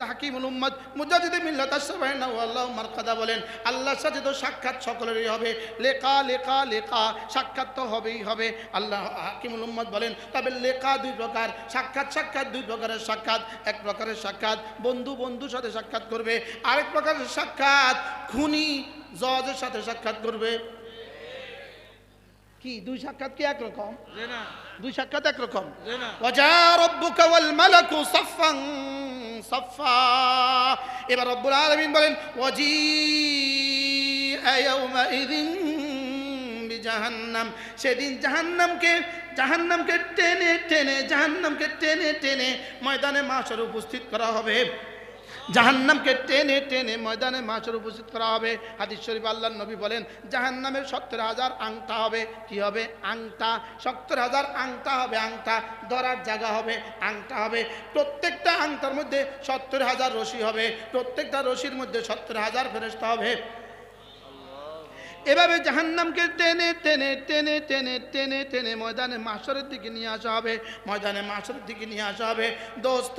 হাকিমুল উম্মদ মুজাহিদ মিল্লাত আশরাফাইনা আল্লাহ মারকাদা বলেন, আল্লাহর সাথে তো সাক্ষাৎ সকলেরই হবে। লেখা লেখা লেখা, সাক্ষাৎ তো হবেই হবে। আল্লাহ হাকিমুল উম্মদ বলেন, তবে লেখা দুই প্রকার, সাক্ষাৎ সাক্ষাৎ, দুই প্রকারের সাক্ষাৎ। এক প্রকারের সাক্ষাৎ, বন্ধু বন্ধুর সাথে সাক্ষাৎ করবে। আরেক প্রকারের সাক্ষাৎ, খুনি জজের সাথে সাক্ষাৎ করবে। কি দুই সাক্ষাৎ কি একরকম? দুই সাক্ষাৎ একরকম? এবার রব্বুল আলমিন বলেন ওজি জাহান্নাম সেদিন জাহান্নামকে জাহান্নামকে টেনে টেনে জাহান্নামকে টেনে টেনে ময়দানে মাসর উপস্থিত করা হবে। জাহান্নামকে টেনে টেনে ময়দানে মাছের উপস্থিত করা হবে। হাদিস শরীফ আল্লাহ নবী বলেন, জাহান্নামের সত্তর হাজার আংটা হবে। কি হবে? আংটা। সত্তর হাজার আংটা হবে, আংটা। ধরার জায়গা হবে, আংটা হবে। প্রত্যেকটা আংটার মধ্যে সত্তর হাজার রশি হবে। প্রত্যেকটা রশির মধ্যে সত্তর হাজার ফেরস্তা হবে। এভাবে জাহান্নামকে টেনে টেনে টেনে টেনে টেনে টেনে ময়দানে মাসরের দিকে নিয়ে আসা হবে ময়দানে মাসরের দিকে নিয়ে আসা হবে। দোস্ত,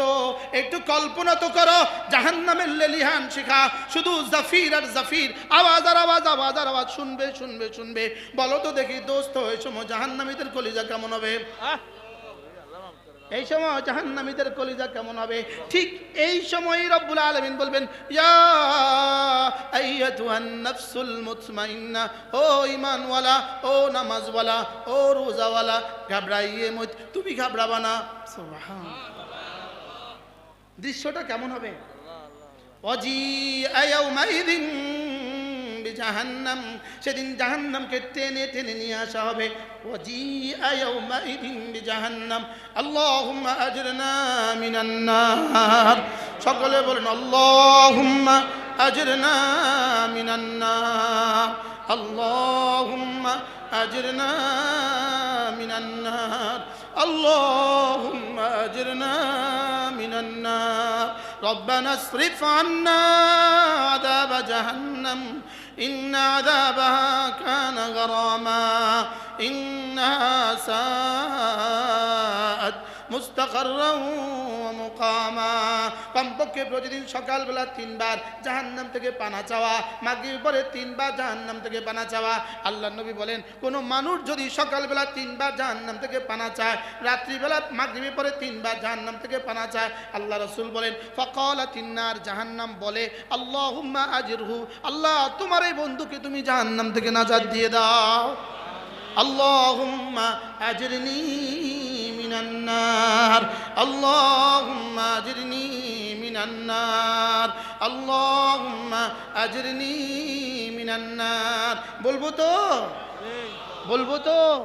একটু কল্পনা তো করো, জাহান্নামের লেলিহান শিখা, শুধু জাফির আর জাফির, আওয়াজ আর আওয়াজ আওয়াজ আর আওয়াজ শুনবে শুনবে শুনবে। বলো তো দেখি দোস্ত এই সময় জাহান্নামীদের কলিজা কেমন হবে? এই সময় জাহান্নামীদের কলিজা কেমন হবে? ঠিক এই সময় রব্বুল আলামিন বলবেন ইয়া আইয়াতুহান নাফসুল মুতমাইন্না ও ঈমানওয়ালা ও নামাজওয়ালা ও রোজাওয়ালা ঘাবড়াইয়ে মত তুমি ঘাবড়াবা না? দৃশ্যটা কেমন হবে? অজি আয়াউমাইদিন জাহান্নাম সেদিন জাহান্নামকে টেনে টেনে নিয়ে আসা হবে ওজি আয়াউমাইদিন জাহান্নাম আল্লাহুম্মা আজরনা মিনান নার সকলে বলেন আল্লাহুম্মা আজরনা মিনান নার আল্লাহুম্মা আজরনা মিনান নার اللهم اجرنا من النار ربنا اصرف عنا عذاب جهنم إن عذابها كان غراما إنها ساءت মুস্তাকারমা কমপক্ষে প্রতিদিন সকালবেলা তিনবার জাহান্নাম থেকে পানা চাওয়া মাগির পরে তিনবার জাহান্নাম থেকে পানা চাওয়া। আল্লাহ নবী বলেন, কোনো মানুষ যদি সকালবেলা তিনবার জাহান্নাম থেকে পানা চায়, রাত্রিবেলা মাগরিবের পরে তিনবার জাহান্নাম থেকে পানা চায়, আল্লাহ রসুল বলেন, ফকল তিন্নার, জাহান্নাম বলে আল্লাহ আজিরহু, আল্লাহ তোমার এই বন্ধুকে তুমি জাহান্নাম থেকে নাজাদ দিয়ে দাও। আল্লাহ আজিরনি النار اللهم اجرني من النار اللهم اجرني من النار بلبطو بلبطو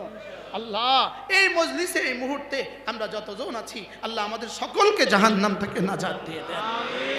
আল্লাহ। এই মজলিসে এই মুহূর্তে আমরা যতজন আছি আল্লাহ আমাদের সকলকে জাহান্নাম থেকে নাজাদ দিয়ে দেন।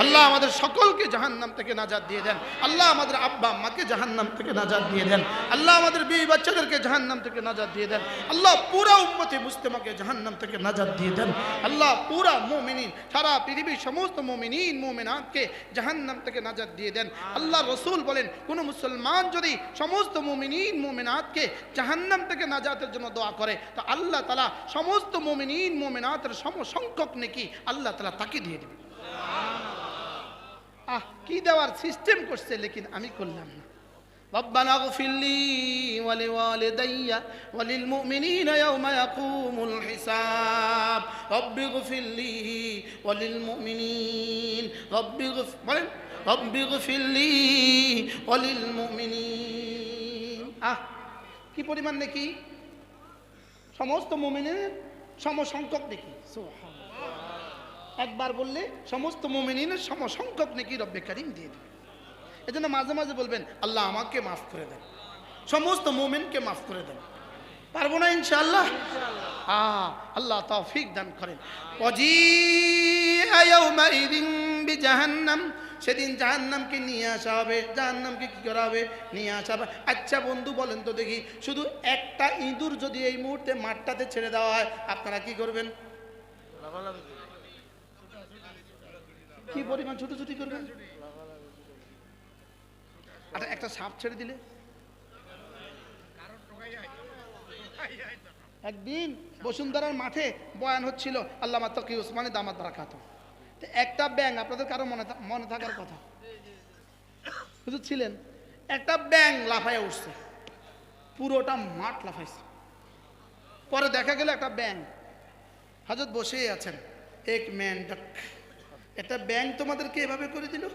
আল্লাহ আমাদের সকলকে জাহান্নাম থেকে নাজাদ দিয়ে দেন। আল্লাহ আমাদের আব্বা আম্মাকে জাহান্নাম থেকে নাজাদ দিয়ে দেন। আল্লাহ আমাদের বিবি বাচ্চাদেরকে জাহান্নাম থেকে নাজাদ দিয়ে দেন। আল্লাহ পুরা উম্মতে মুস্তেমাকে জাহান্নাম থেকে নাজাদ দিয়ে দেন। আল্লাহ পুরা মোমিনিন সারা পৃথিবীর সমস্ত মোমিনিন মোমিনাতকে জাহান্নাম থেকে নাজাদ দিয়ে দেন। আল্লাহ রসুল বলেন কোন মুসলমান যদি সমস্ত মোমিনিন মোমিনাতকে জাহান্নাম থেকে নাজাতের জন্য দোয়া করে তো আল্লাহ তালা সমস্ত মোমিনিন মোমিনাতের সমসংখ্যক নাকি আল্লাহ তালা তাকে দিয়ে দেবে আহ কি দেওয়ার সিস্টেম করছে লেকিন আমি করলাম না ربنا اغفر لي ولوالدي وللمؤمنين يوم يقوم الحساب رب اغفر لي وللمؤمنين رب اغفر বলেন رب اغفر لي وللمؤمنين আহ কি পরিমাণ নাকি সমস্ত মুমিনের সমসংখ্যক নাকি। একবার বললে সমস্ত মোমিনের সমসংখ্যক নাকি রব্বে কারিম দিয়ে দেবে। এজন্য মাঝে মাঝে বলবেন আল্লাহ আমাকে মাফ করে দেন। সমস্ত মোমেনকে মাফ করে দেন। পারব না ইনশাআল্লাহ? হ্যাঁ আল্লাহ তৌফিক দান করেন। অজি জাহান্নাম সেদিন জাহান্নামকে নিয়ে আসা হবে। জাহান্নামকে কি করা হবে? নিয়ে আসা হবে। আচ্ছা বন্ধু, বলেন তো দেখি, শুধু একটা ইঁদুর যদি এই মুহূর্তে মাঠটাতে ছেড়ে দেওয়া হয়, আপনারা কি করবেন? কি পরিমাণ ছুটোছুটি করবেন? আচ্ছা একটা সাপ ছেড়ে দিলে? একদিন বসুন্ধরার মাঠে বয়ান হচ্ছিল, আল্লামা তকি উসমানী দামাত রাখাত একটা ব্যাং আপনাদের কারও মনে মনে থাকার কথা। শুধু ছিলেন। একটা ব্যাং লাফায় উঠছে। পুরোটা মাঠ লাফাইছে। পরে দেখা গেল একটা ব্যাং হাজত বসেই আছেন। এক ম্যান ডাক। একটা ব্যাং তোমাদেরকে এভাবে করে দিল?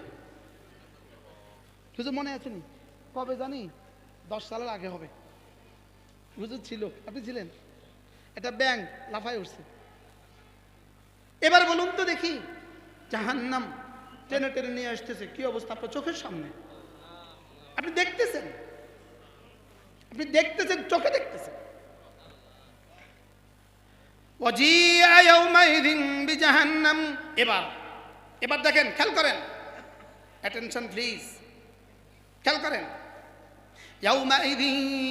শুধু মনে আছে নি? কবে জানি? দশ সালের আগে হবে। হুজুর ছিল। আপনি ছিলেন? একটা ব্যাং লাফায় উঠছে। এবার বলুন তো দেখি। জাহান্নাম টেনে টেনে নিয়ে আসতেছে কি অবস্থা আপনার চোখের সামনে আপনি দেখতেছেন আপনি দেখতেছেন চোখে দেখতেছেন وجيء يومئذ بجهنم এবার এবার দেখেন খেয়াল করেন অ্যাটেনশন প্লিজ খেয়াল করেন يومئذ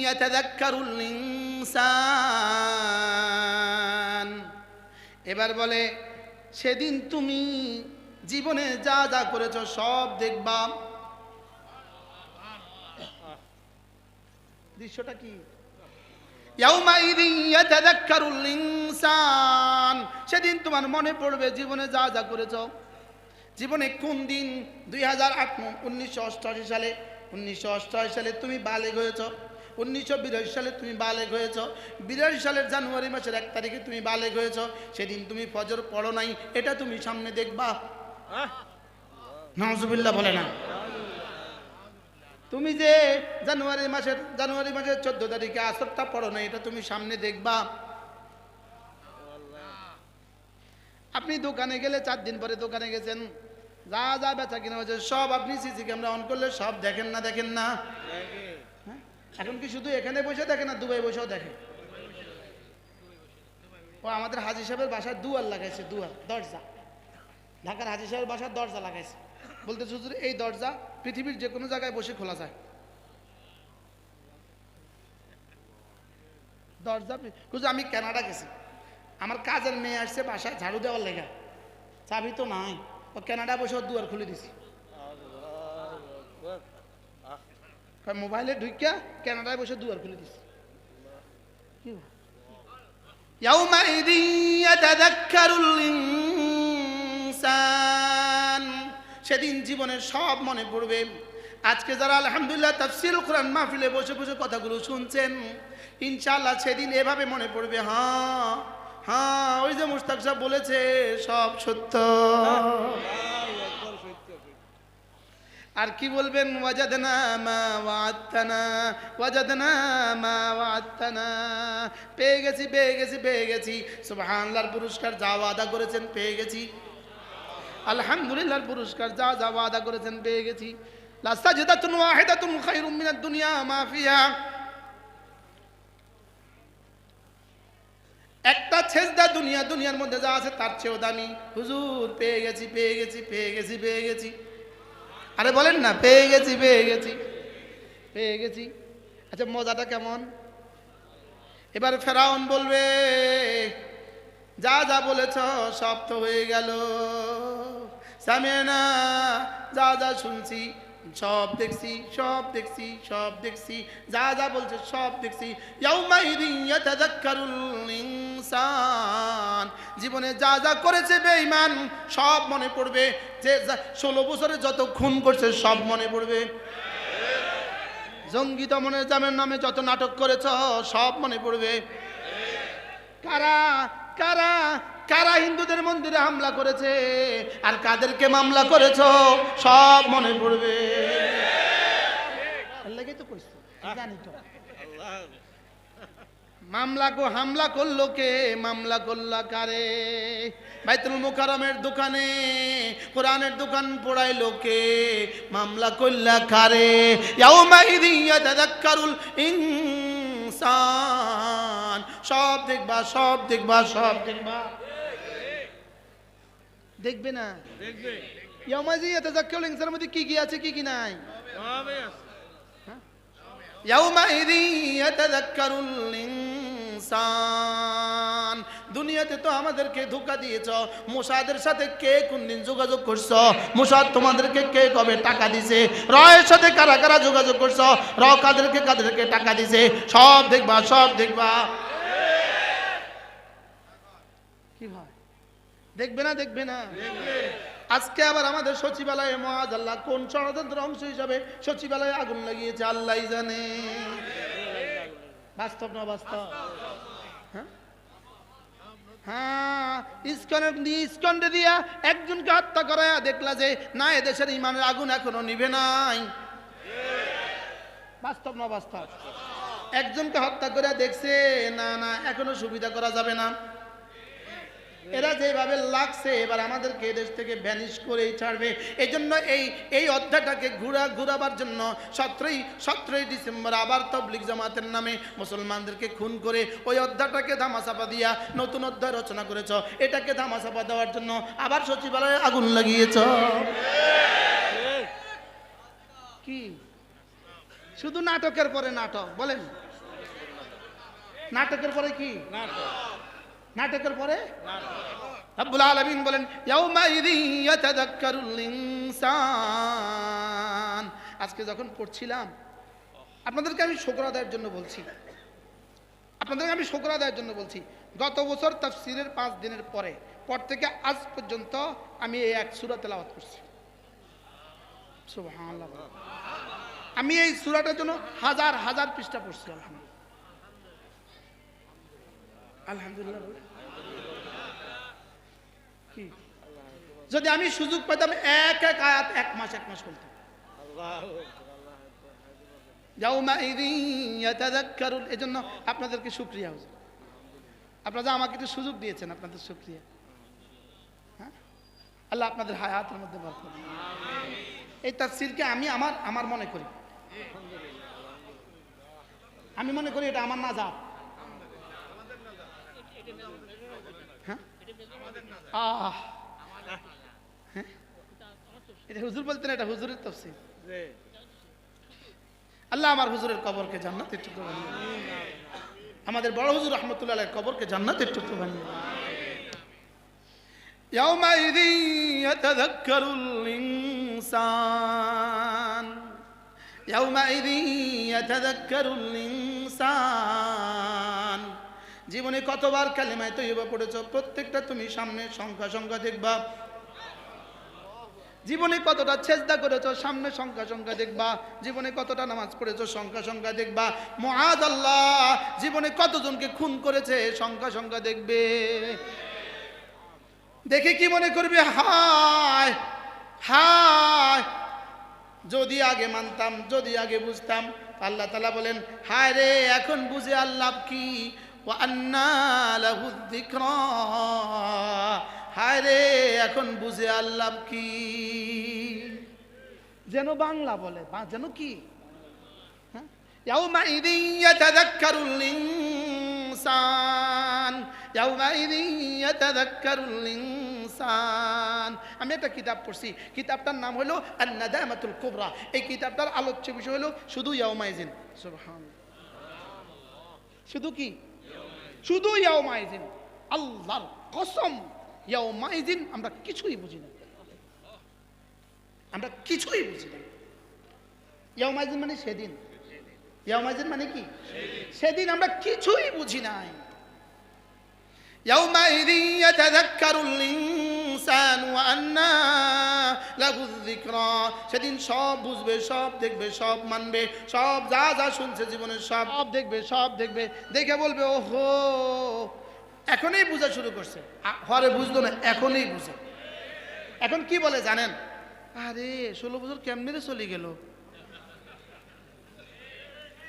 يتذكر الإنسان এবার বলে সেদিন তুমি জীবনে যা যা করেছ সব দেখবা। দৃশ্যটা কি? সেদিন তোমার মনে পড়বে জীবনে যা যা করেছ। জীবনে কোন দিন? দুই হাজার আট উনিশশো সালে। উনিশশো অষ্টআশি সালে তুমি বালেগ হয়েছ। উনিশশো বিরাশি সালে তুমি বালেগ হয়েছ। বিরাশি সালের জানুয়ারি মাসের এক তারিখে তুমি বালেগ হয়েছ। সেদিন তুমি ফজর পড়ো নাই এটা তুমি সামনে দেখবা। নজুবিল্লা বলে না। তুমি যে জানুয়ারি মাসের জানুয়ারি মাসের চোদ্দ তারিখে আসরটা পড়ো না এটা তুমি সামনে দেখবা। আপনি দোকানে গেলে চার দিন পরে দোকানে গেছেন যা যা বেচা কিনা হয়েছে সব আপনি সিসি ক্যামেরা অন করলে সব দেখেন না দেখেন না। হ্যাঁ? এখন কি শুধু এখানে বসে দেখে না দুবাই বসেও দেখে? ও, আমাদের হাজি সাহেবের বাসায় দুয়ার লাগাইছে, দুয়ার, দরজা। ঢাকার হাজি সাহেবের বাসার দরজা লাগাইছে। বলতে হুজুর, এই দরজা পৃথিবীর যে কোনো জায়গায় বসে খোলা যায়। দরজা হুজুর, আমি কানাডা গেছি। আমার কাজের মেয়ে আসছে বাসায় ঝাড়ু দেওয়ার লেগা। চাবি তো নাই। ও কানাডা বসে দুয়ার খুলে দিছি। মোবাইলে ঢুকিয়া কানাডায় বসে দুয়ার খুলে দিছি কি বল? يومئذ يتذكر الإنسان সেদিন জীবনের সব মনে পড়বে আজকে যারা আলহামদুলিল্লাহ তাফসির কোরআন মাহফিলে বসে বসে কথাগুলো শুনছেন ইনশাআল্লাহ সেদিন এভাবে মনে পড়বে হ্যাঁ হ্যাঁ ওই যে মুস্তাক সাহেব বলেছে সব সত্য আর কি বলবেন? ওয়াজাদনা মা ওয়াত্তানা ওয়াজাদনা মা ওয়াত্তানা পেয়ে গেছি পেয়ে গেছি পেয়ে গেছি। সুবহানাল্লাহর পুরস্কার যা ওয়াদা করেছেন, পেয়ে গেছি। আলহামদুলিল্লাহর পুরস্কার যা যা ওয়াদা করেছেন, পেয়ে গেছি। লাসাজদাতুন ওয়াহিদাতুন খায়রুম মিনাদ দুনিয়া মা ফিহা। একটা ছেজদা দুনিয়া, দুনিয়ার মধ্যে যা আছে তার চেয়েও দামি। হুজুর, পেয়ে গেছি পেয়ে গেছি পেয়ে গেছি পেয়ে গেছি। আরে বলেন না, পেয়ে গেছি পেয়ে গেছি পেয়ে গেছি। আচ্ছা মজাটা কেমন? এবার ফেরাউন বলবে, যা যা বলেছ, সব তো হয়ে গেল। সামিয়ানা, যা যা শুনছি সব দেখছি সব দেখছি সব দেখছি। যা যা বলছে সব দেখছি। জীবনে যা যা করেছে বেঈমান, সব মনে পড়বে। যে, ষোলো বছরে যত খুন করছে, সব মনে পড়বে। জঙ্গি দমনের জামের নামে যত নাটক করেছ, সব মনে পড়বে। কারা কারা কারা হিন্দুদের মন্দিরে হামলা করেছে? আর কাদেরকে মামলা করেছ? সব মনে পড়বে। এর তো করছি, জানি তো। মামলা কো হামলা করল কে? মামলা করলা কারে? বাইতুল মুকাররমের দোকানে কোরআনের দোকান পোড়াইলো কে? মামলা করলা কারে? ইয়াউমাইদিন ইয়াতাযাক্কারুল ইনসান। সব দেখবা সব দেখবা সব দেখবা। দেখবে না? ইয়ামাজি এতে জাক্কাউল মধ্যে কি কি আছে কি কি নাই? হ্যাঁ? ইয়াউমাইযি ইয়াতাযাক্কারুল ইনসান। দুনিয়াতে তো আমাদেরকে ধোকা দিয়েছ। মুসাদের সাথে কে কোন দিন যোগাযোগ করছ? মুসাদ তোমাদেরকে কে কবে টাকা দিছে? রয়ের সাথে কারা কারা যোগাযোগ করছ? র কাদেরকে কাদেরকে টাকা দিছে? সব দেখবা সব দেখবা। কি ভাব? দেখবে না দেখবে না। আজকে আবার আমাদের সচিবালয়ে মহাজ আল্লাহ কোন ষড়যন্ত্র অংশ হিসাবে সচিবালয়ে আগুন লাগিয়েছে আল্লাহ জানে। বাস্তব না বাস্তব? হ্যাঁ? হ্যাঁ দিয়া একজনকে হত্যা করায়া দেখলা যে না এদেশের ইমানের আগুন এখনও নিভে নাই। বাস্তব না বাস্তব? একজনকে হত্যা করে দেখছে না না এখনও সুবিধা করা যাবে না। এরা যেভাবে লাগছে, এবার আমাদেরকে এদেশ থেকে ভ্যানিশ করেই ছাড়বে। এই জন্য এই এই অধ্যায়টাকে ঘুরা, ঘুরাবার জন্য সতেরোই সতেরোই ডিসেম্বর আবার তবলিক জামাতের নামে মুসলমানদেরকে খুন করে ওই অধ্যায়টাকে ধামাচাপা দিয়া নতুন অধ্যায় রচনা করেছ। এটাকে ধামাচাপা দেওয়ার জন্য আবার সচিবালয়ে আগুন লাগিয়েছ। কি? শুধু নাটকের পরে নাটক, বলেন। নাটকের পরে কি? নাটকের পরে? রব্বুল আলামিন বলেন ইনসান। আজকে যখন পড়ছিলাম আপনাদেরকে আমি শুকর আদায়ের জন্য বলছি। আপনাদেরকে আমি শুকর আদায়ের জন্য বলছি। গত বছর তাফসীরের পাঁচ দিনের পরে পর থেকে আজ পর্যন্ত আমি এই এক সূরা তেলাওয়াত করছি। সুবহানাল্লাহ। আমি এই সূরাটার জন্য হাজার হাজার পৃষ্ঠা পড়ছি আলহামদুলিল্লাহ। আলহামদুলিল্লাহ। যদি আমি সুযোগ পেতাম এক এক আয়াত এক মাস এক মাস ইয়াউমাইযিন ইয়াতাযাক্কারুল এজন্য আপনাদেরকে শুকরিয়া হুজুর। আপনারা যে আমাকে একটু সুযোগ দিয়েছেন, আপনাদের শুকরিয়া হ্যাঁ? আল্লাহ আপনাদের হায়াতের মধ্যে বরকত দিন। এই আমি আমার আমার মনে করি। আমি মনে করি এটা আমার নাজাত। হ্যাঁ আহ হ্যাঁ? এটা হুজুর বলতেন এটা হুজুরের তফসিল আল্লাহ আমার হুজুরের কবরকে জান্নাত একটু বানিয়ে দিন। আমাদের বড় হুজুর রহমতুল্লাহ আলাইহির কবরকে জান্নাত একটু বানিয়ে দিন। يومئذ يتذكر الإنسان يومئذ يتذكر الإنسان জীবনে কতবার কালেমায় তৈবা পড়েছো? প্রত্যেকটা তুমি সামনে সংখ্যা সংখ্যা দেখবা। জীবনে কতটা চেষ্টা করেছ? সামনে সংখ্যা সংখ্যা দেখবা। জীবনে কতটা নামাজ পড়েছো? সংখ্যা সংখ্যা দেখবা। মহাদ আল্লাহ, জীবনে কতজনকে খুন করেছে? সংখ্যা সংখ্যা দেখবে। দেখে কি মনে করবে? হায় হায়। যদি আগে মানতাম, যদি আগে বুঝতাম আল্লাহ তালা বলেন, হায় রে, এখন বুঝে আল্লাহ কি? ও আন্না লাহু যিকরা। হায় রে এখন বুঝে আল্লাহ কি যেন বাংলা বলে বা যেন কি হ্যাঁ? يومئذ يتذكر الإنسان يومئذ يتذكر الإنسان আমি একটা কিতাব পড়ছি কিতাবটার নাম হলো আন্নাদামাতুল কুবরা এই কিতাবটার আলোচ্য বিষয় হলো শুধু ইয়াউমাইজিন সুবহান শুধু কি শুধু আল্লাহর কসম আমরা কিছুই বুঝি না। আমরা কিছুই বুঝি না। মানে সেদিন। মানে কি? সেদিন আমরা কিছুই বুঝি নাই। ইয়াওমাইজিন ইয়াতাযাক্কারুল ইনসানু আন্না সেদিন সব বুঝবে সব দেখবে সব মানবে সব যা যা শুনছে জীবনে সব সব দেখবে সব দেখবে। দেখে বলবে ও হো এখনই বুঝা শুরু করছে। হরে বুঝলো না এখনই বুঝে। এখন কি বলে জানেন? আরে ষোলো বছর কেমনি চলে গেল?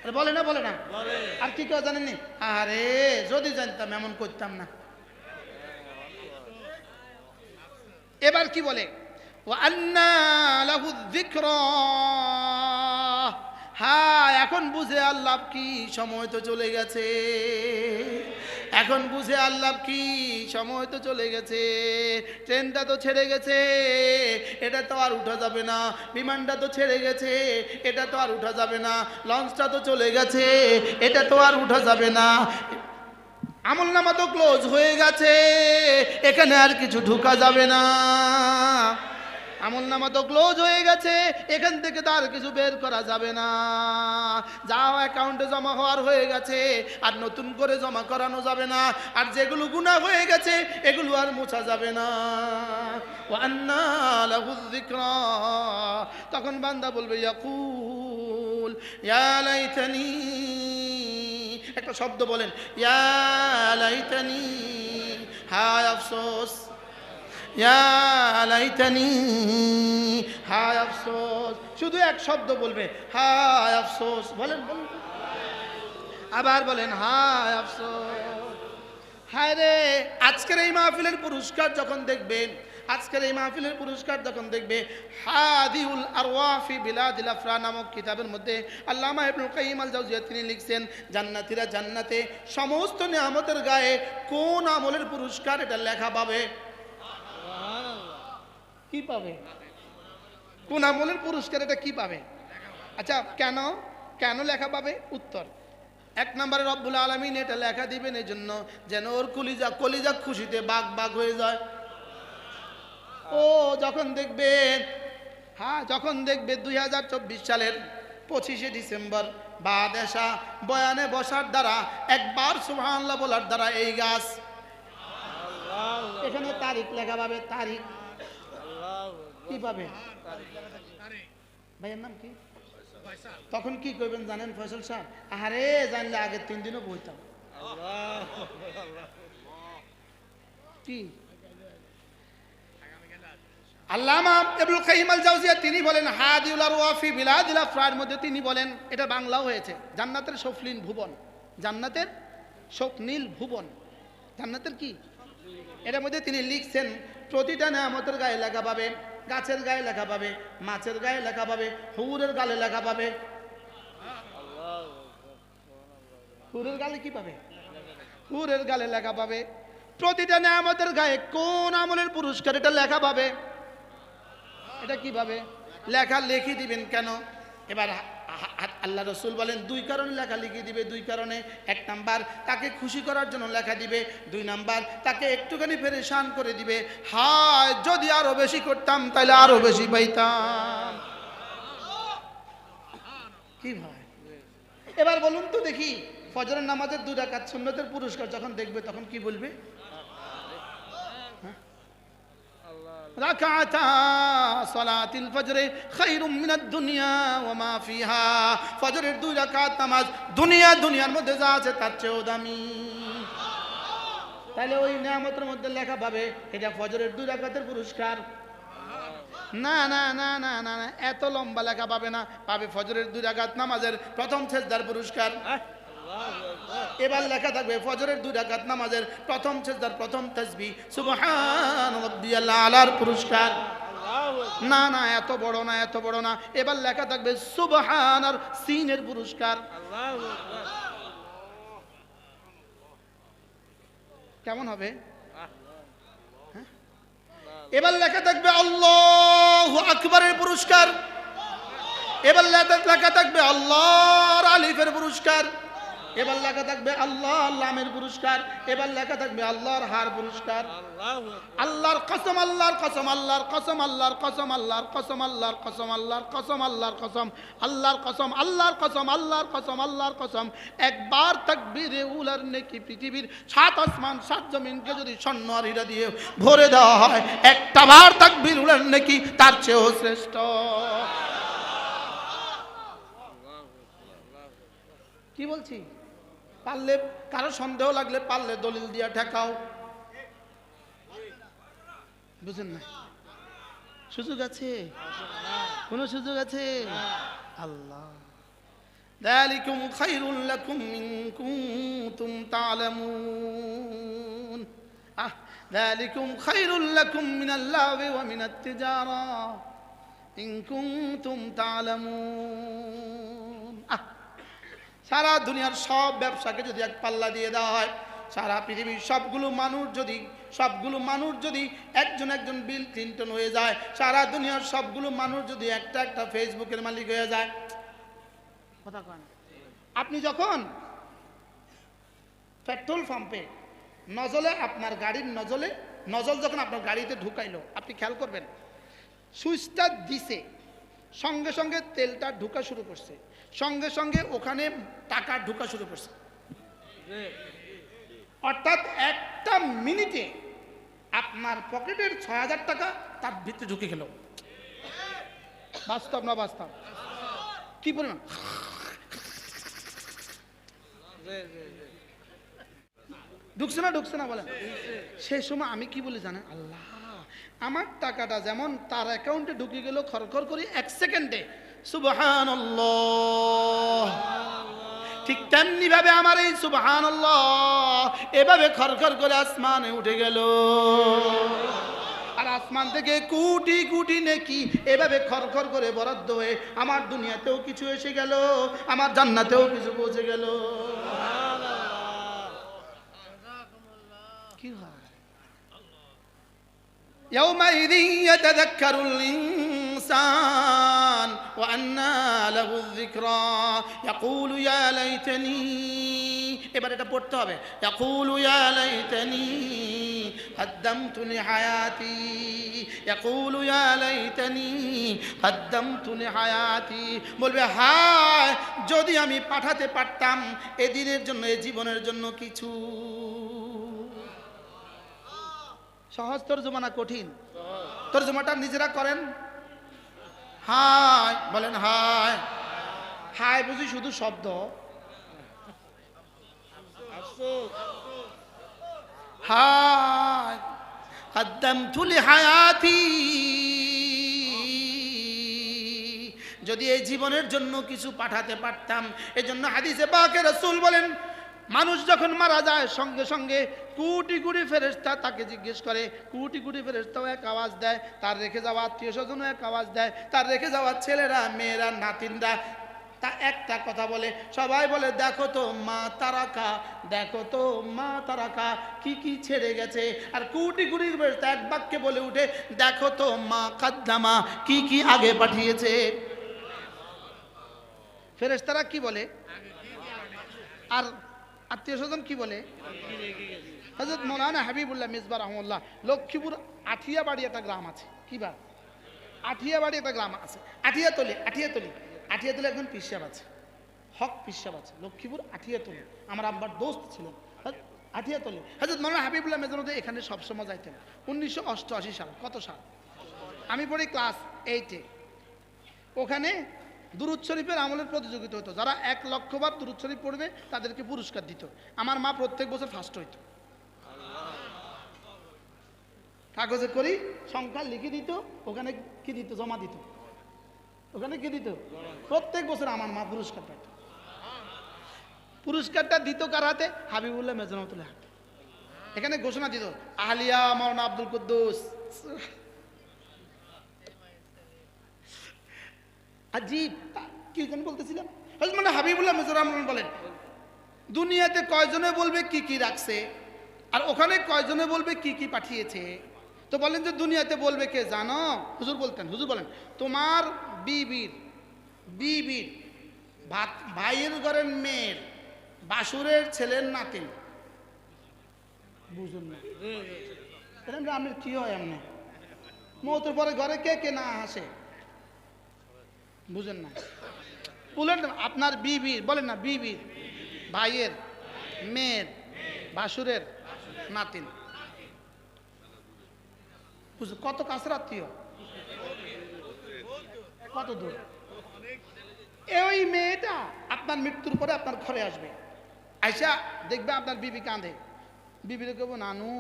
আরে বলে না বলে না। আর কি কেউ জানেননি? আরে যদি জানতাম এমন করতাম না। এবার কি বলে? এখন বুঝে আল্লাহ কি? সময় তো চলে গেছে। এখন বুঝে আল্লাহ কি? সময় তো চলে গেছে। ট্রেনটা তো ছেড়ে গেছে। এটা তো আর উঠা যাবে না। বিমানটা তো ছেড়ে গেছে। এটা তো আর উঠা যাবে না। লঞ্চটা তো চলে গেছে। এটা তো আর উঠা যাবে না। আমল নামা তো ক্লোজ হয়ে গেছে। এখানে আর কিছু ঢুকা যাবে না। আমল নামা তো ক্লোজ হয়ে গেছে, এখান থেকে তার কিছু বের করা যাবে না। যা অ্যাকাউন্টে জমা হওয়ার হয়ে গেছে, আর নতুন করে জমা করানো যাবে না। আর যেগুলো গুণা হয়ে গেছে, এগুলো আর মোছা যাবে না। তখন বান্দা বলবে, ইয়াকুল ইয়ালাইতানি একটা শব্দ বলেন ইয়ালাইতানি হায় আফসোস। লাইতানি, হায় আফসোস। শুধু এক শব্দ বলবে, হায় আফসোস। বলেন আবার বলেন, হায় আফসোস। হায় রে, আজকের এই মাহফিলের পুরস্কার যখন দেখবেন, আজকের এই মাহফিলের পুরস্কার যখন দেখবে হাদিউল আরওয়াফি বিলাদিল আফরা নামক কিতাবের মধ্যে আল্লামা ইবনুল কাইয়িম আল জাওজিয়া তিনি লিখছেন, জান্নাতীরা জান্নাতে সমস্ত নিয়ামতের গায়ে কোন আমলের পুরস্কার এটা লেখা পাবে? কি পাবে? কোন আমলের পুরস্কার এটা কি পাবে? আচ্ছা কেন? কেন লেখা পাবে? উত্তর। এক নম্বরে রব্বুল আলমিন এটা লেখা দিবেন এই জন্য যেন ওর কলিজা কলিজা খুশিতে বাঘ বাঘ হয়ে যায়। ও যখন দেখবে হ্যাঁ যখন দেখবে দুই হাজার চব্বিশ সালের পঁচিশে ডিসেম্বর বা দেশা বয়ানে বসার দ্বারা একবার সুবহানাল্লাহ বলার দ্বারা এই গাছ। এখানে তারিখ লেখা পাবে তারিখ। কি পাবে? ভাইয়ের নাম কি? তখন কি করবেন জানেন ফয়সল সাহেব? আরে জানলে আগের তিন দিনও বইতাম। কি? আল্লামা কাইয়িম আল জাওজিয়া তিনি বলেন, হাদিউল আরওয়াফি বিলাদিল আফরার মধ্যে তিনি বলেন, এটা বাংলাও হয়েছে, জান্নাতের সফলিন ভুবন, জান্নাতের স্বপ্নীল ভুবন। জান্নাতের কি? এটার মধ্যে তিনি লিখছেন প্রতিটা নামতের গায়ে লেখা পাবে, গাছের গায়ে লেখা পাবে, মাছের গায়ে লেখা পাবে, হুরের গালে লেখা পাবে। হুরের গালে কি পাবে? হুরের গালে লেখা পাবে। প্রতিটা নামতের গায়ে কোন আমলের পুরস্কার এটা লেখা পাবে? এটা কীভাবে লেখা লিখে দিবেন কেন? এবার আল্লাহ রসুল বলেন, দুই কারণে লেখা লিখে দিবে, দুই কারণে। এক নাম্বার, তাকে খুশি করার জন্য লেখা দিবে। দুই নাম্বার, তাকে একটুখানি ফেরেশান করে দিবে। হায়, যদি আরও বেশি করতাম তাহলে আরও বেশি পাইতাম। কি ভাই? এবার বলুন তো দেখি, ফজরের নামাজের দু রাকাত সুন্নতের পুরস্কার যখন দেখবে, তখন কি বলবে? দুনিয়া দুনিয়ার মধ্যে যা আছে তার চেয়েও দামি। তাহলে ওই মধ্যে লেখা পাবে, এটা ফজরের পুরস্কার। না না না না না না, এত লম্বা লেখা পাবে না, পাবে ফজরের দুই রাকাত নামাজের প্রথম সেজদার পুরস্কার। এবার লেখা থাকবে, ফজরের দুই রাকাত নামাজের প্রথম সেজদার প্রথম তাসবি, সুবহান রাব্বিয়াল আলার পুরস্কার। না না, এত বড় না, এত বড় না। এবার লেখা থাকবে, সুবহান আর সিনের পুরস্কার। কেমন হবে? হ্যাঁ? এবার লেখা থাকবে, আল্লাহ আকবরের পুরস্কার। এবার লেখা- লেখা থাকবে, আল্লাহর আলিফের পুরস্কার। এবার লেখা থাকবে আল্লাহ আল্লামের পুরস্কার এবার লেখা থাকবে আল্লাহর হার পুরস্কার আল্লাহর কসম আল্লাহর কসম আল্লাহর কসম আল্লাহর কসম আল্লাহর কসম আল্লাহর কসম আল্লাহর কসম আল্লাহর কসম আল্লাহর কসম আল্লাহর কসম আল্লাহর কসম আল্লাহর কসম একবার তাকবীরে উলার নেকি পৃথিবীর সাত আসমান সাত জমিনকে যদি স্বর্ণ আর হীরা দিয়ে ভরে দেওয়া হয় একটা বার তাকবীর উলার নেকি তার চেয়েও শ্রেষ্ঠ কি বলছি পারলে কারো সন্দেহ লাগলে পারলে দলিল দিয়া ঠেকাও বুঝেন না সুযোগ আছে কোনো সুযোগ আছে আল্লাহ ذلكم خير لكم إن كنتم تعلمون آه ذلكم خير لكم من اللهو ومن التجارة إن كنتم تعلمون آه সারা দুনিয়ার সব ব্যবসাকে যদি এক পাল্লা দিয়ে দেওয়া হয়, সারা পৃথিবীর সবগুলো মানুষ যদি, সবগুলো মানুষ যদি একজন একজন বিল ক্লিন্টন হয়ে যায়, সারা দুনিয়ার সবগুলো মানুষ যদি একটা একটা ফেসবুকের মালিক হয়ে যায়। আপনি যখন পেট্রোল পাম্পে নজলে আপনার গাড়ির নজলে, নজল যখন আপনার গাড়িতে ঢুকাইলো, আপনি খেয়াল করবেন, সুইচটা দিছে। সঙ্গে সঙ্গে তেলটা ঢুকা শুরু করছে। সঙ্গে সঙ্গে ওখানে টাকা ঢুকা শুরু করছে। অর্থাৎ একটা মিনিটে আপনার পকেটের ছয় হাজার টাকা তার ভিতরে ঢুকে গেল। বাস্তব না বাস্তব? কি পরিমাণ ঢুকছে না ঢুকছে না বলেন। সেই সময় আমি কি বলি জানেন? আল্লাহ। আমার টাকাটা যেমন তার অ্যাকাউন্টে ঢুকে গেল খরখর করি এক সেকেন্ডে। সুবহান ঠিক তেমনি ভাবে আমার এই সুবহান এভাবে খরখর করে আসমানে উঠে গেল। আর আসমান থেকে কোটি কোটি নেকি এভাবে খরখর করে বরাদ্দ হয়ে আমার দুনিয়াতেও কিছু এসে গেল আমার জান্নাতেও কিছু পৌঁছে গেল। কি হয়? يومئذ يتذكر الإنسان وأنى له الذكرى يقول يا ليتني এবার এটা পড়তে হবে يقول يا ليتني قدمت لحياتي يقول يا ليتني قدمت لحياتي বলবে হায় যদি আমি পাঠাতে পারতাম এদিনের জন্য এ জীবনের জন্য কিছু সহজ তর্জমানা কঠিন। তর্জমাটা নিজেরা করেন? হাই, বলেন হাই। হাই বুঝি শুধু শব্দ? হায়াতি। যদি এই জীবনের জন্য কিছু পাঠাতে পারতাম, এজন্য হাদিসে বাকে রসুল বলেন মানুষ যখন মারা যায়, সঙ্গে সঙ্গে কোটি কোটি ফেরেস্তা তাকে জিজ্ঞেস করে, কোটি কোটি ফেরেস্তাও এক আওয়াজ দেয়, তার রেখে যাওয়া আত্মীয় স্বজনও এক আওয়াজ দেয়, তার রেখে যাওয়া ছেলেরা, মেয়েরা, নাতিনরা, তা একটা কথা বলে, সবাই বলে, দেখো তো মা তারাকা, দেখো তো মা তারাকা, কি কি ছেড়ে গেছে? আর কোটি কোটি ফেরেশতা এক বাক্যে বলে উঠে, দেখো তো মা কাদ্দামা, কি কি আগে পাঠিয়েছে? ফেরেশতারা কি বলে? আর আত্মীয় স্বজন কি বলে? হজরত মৌলানা হাবিবুল্লাহ মিসবা রহমুল্লাহ লক্ষ্মীপুর আঠিয়াবাড়ি একটা গ্রাম আছে। কি বা? আঠিয়াবাড়ি একটা গ্রাম আছে। আঠিয়াতলি আঠিয়াতলি আঠিয়াতলি একজন পিসাব আছে। হক পিসাব আছে। লক্ষ্মীপুর আঠিয়াতলি। আমার আব্বার দোস্ত ছিলেন হজ- আঠিয়াতলি। হজরত মৌলানা হাবিবুল্লাহ মেজনুদ্দিন এখানে সবসময় যাইতেন উনিশশো অষ্টআশি সাল। কত সাল? আমি পড়ি ক্লাস এইটে ওখানে দুরুদ শরীফের আমলের প্রতিযোগিতা হতো। যারা এক লক্ষবার দুরুদ শরীফ পড়বে, তাদেরকে পুরস্কার দিত। আমার মা প্রত্যেক বছর ফার্স্ট হইতো। কাগজে করি সংখ্যা লিখে দিত, ওখানে কি দিত? জমা দিত। ওখানে কি দিত? প্রত্যেক বছর আমার মা পুরস্কার পেত পুরস্কারটা দিত কার হাতে? হাবিবুল্লাহ মেজনাতুল্লাহ হাতে। এখানে ঘোষণা দিত, আহলিয়া মাওলানা আব্দুল কুদ্দুস। আজীব কি কেন বলতেছিলাম? মানে হাবিবুল্লাহ মেজর বলেন, দুনিয়াতে কয়জনে বলবে কি কি রাখছে? আর ওখানে কয়জনে বলবে কি কি পাঠিয়েছে? তো বলেন যে দুনিয়াতে বলবে কে? জানো? হুজুর বলতেন, হুজুর বলেন, তোমার বিবির বিবির ভাত, ভাইয়ের ঘরের মেয়ের বাসুরের ছেলের নাতিন বুঝুন না। গ্রামের কি হয় এমনি? মৌতের পরে ঘরে কে কে না আসে? বুঝেন না। বলেন আপনার বিবির বলেন না বিবির ভাইয়ের, মেয়ের বাসুরের নাতিন। বুঝ, কত কাছের আত্মীয়? কত দূর? ওই মেয়েটা আপনার মৃত্যুর পরে আপনার ঘরে আসবে। আইসা দেখবে আপনার বিবি কাঁদে। বিবিরে কেবো নানু,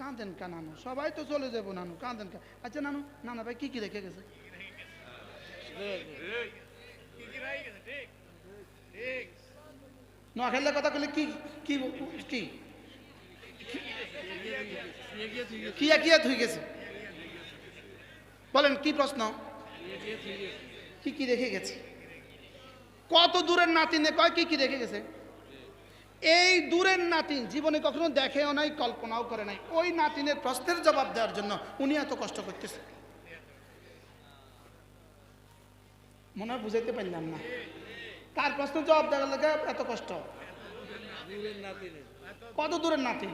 কাঁদেন কা নানু? সবাই তো চলে যাব নানু, কাঁদেন কা আচ্ছা নানু, নানা ভাই কি কি রেখে গেছে? নোয়াখালীর কথা বলে কি কি কি কিয়া কিয়া থুই গেছে? বলেন, কি প্রশ্ন? কি কি রেখে গেছে? কত দূরের নাতিনে কয় কি কি রেখে গেছে? এই দূরের নাতিন জীবনে কখনো দেখেও নাই, কল্পনাও করে নাই। ওই নাতিনের প্রশ্নের জবাব দেওয়ার জন্য উনি এত কষ্ট করতেছে। মনে হয় বুঝাইতে পারলাম না। তার প্রশ্নের জবাব দেওয়ার লেগে এত কষ্ট। কত দূরের নাতি?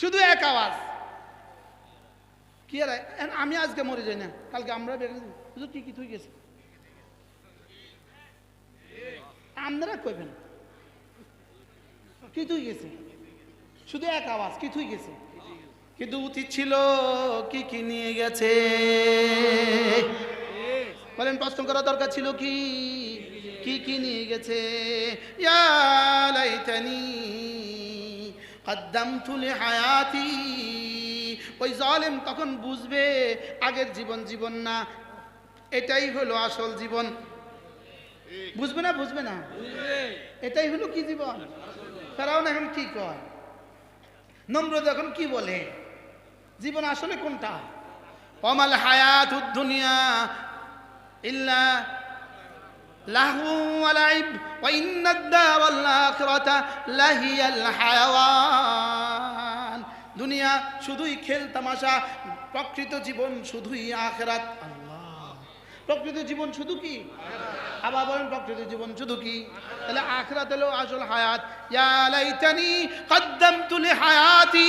শুধু এক আওয়াজ। কি আর আমি আজকে মরে যাই না, কালকে আমরা। শুধু কি কি তুই গেছে? আপনারা কইবেন, কি তুই গেছে? শুধু এক আওয়াজ কিছুই গেছে? কিন্তু উচিত ছিল, কি কি নিয়ে গেছে? বলেন, প্রশ্ন করা দরকার ছিল কি? কি কি নিয়ে গেছে? লিহায়াতি। ওই জালেম তখন বুঝবে, আগের জীবন জীবন না, এটাই হলো আসল জীবন। বুঝবে না বুঝবে না? এটাই হলো কি জীবন? ফেরাউন এখন কি কয়? নম্রদ এখন কি বলে? জীবন আসলে কোনটা? অমাল হায়াত দুনিয়া ইল্লা লাহু দুনিয়া শুধুই খেল তামাশা, প্রকৃত জীবন শুধুই আখিরাত। আল্লাহ। প্রকৃত জীবন শুধু কি? আবার বলেন প্রকৃত জীবন শুধু কি? তাহলে আখরাত হলো আসল হায়াত। ইয়া লাইতানি কদ্দামতু লিহায়াতি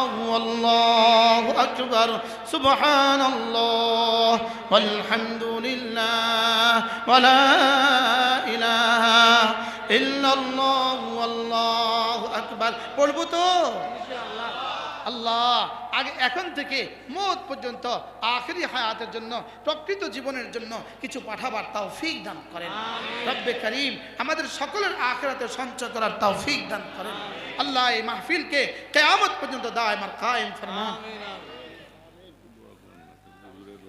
أكبر سبحان الله والحمد لله ولا إله إلا الله والله أكبر পড়বো তো আল্লাহ আগে এখন থেকে মত পর্যন্ত আখেরি হায়াতের জন্য প্রকৃত জীবনের জন্য কিছু পাঠাবার তৌফিক দান করেন রব্বে করিম আমাদের সকলের আখেরাতে সঞ্চয় করার তৌফিক দান করেন আল্লাহ এই মাহফিলকে কেয়ামত পর্যন্ত দায় আমার কায়েম ফরমান